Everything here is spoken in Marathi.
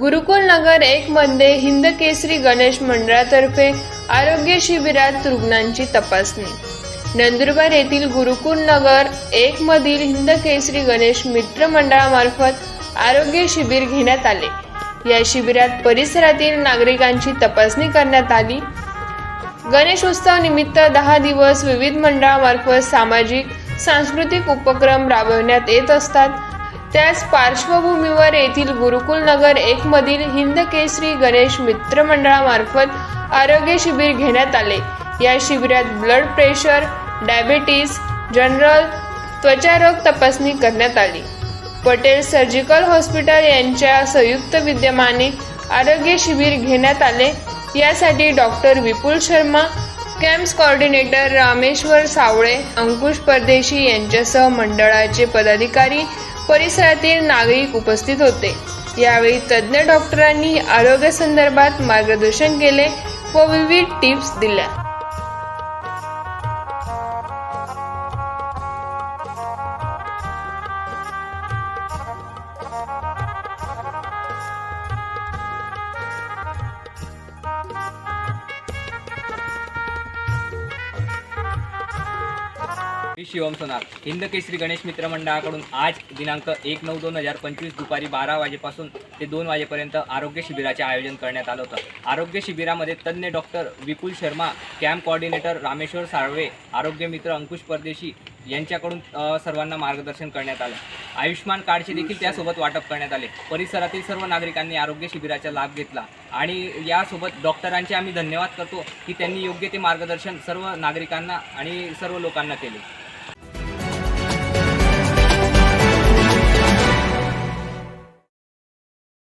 गुरुकुल नगर एक मध्ये हिंद केसरी गणेश मंडळातर्फे आरोग्य शिबिरात रुग्णांची तपासणी. नंदुरबार येथील गुरुकुल नगर एक मधील हिंद केसरी गणेश मित्र मंडळामार्फत आरोग्य शिबिर घेण्यात आले. या शिबिरात परिसरातील नागरिकांची तपासणी करण्यात आली. गणेशोत्सव निमित्त दहा दिवस विविध मंडळामार्फत सामाजिक सांस्कृतिक उपक्रम राबवण्यात येत असतात. त्याच पार्श्वभूमीवर येथील गुरुकुल नगर एक मधील हिंद केसरी गणेश मित्र मंडळामार्फत आरोग्य शिबिर घेण्यात आले. या शिबिरात ब्लड प्रेशर डायबिटीस जनरल त्वचारोग तपासणी करण्यात आली. पटेल सर्जिकल हॉस्पिटल यांच्या संयुक्त विद्यमाने आरोग्य शिबिर घेण्यात आले. यासाठी doctor Vipul Sharma camps coordinator Rameshwar Savle Ankush Pardeshi यांच्यासह मंडळाचे पदाधिकारी परिसरातील नागरिक उपस्थित होते. यावेळी तज्ज्ञ डॉक्टरांनी आरोग्यासंदर्भात मार्गदर्शन केले व विविध टिप्स दिल्या. श्री शिवम सोनार हिंद केसरी गणेश मित्र मंडळाकडून आज दिनांक एक नऊ दोन हजार पंचवीस दुपारी बारा वाजेपासून ते दोन वाजेपर्यंत आरोग्य शिबिराचे आयोजन करण्यात आलं होतं. आरोग्य शिबिरामध्ये तज्ज्ञ doctor Vipul Sharma camp coordinator Rameshwar Salve आरोग्य मित्र अंकुश परदेशी यांच्याकडून सर्वांना मार्गदर्शन करण्यात आलं. आयुष्यमान कार्डचे देखील त्यासोबत वाटप करण्यात आले. परिसरातील सर्व नागरिकांनी आरोग्य शिबिराचा लाभ घेतला. आणि यासोबत डॉक्टरांचे आम्ही धन्यवाद करतो की त्यांनी योग्य ते मार्गदर्शन सर्व नागरिकांना आणि सर्व लोकांना केले.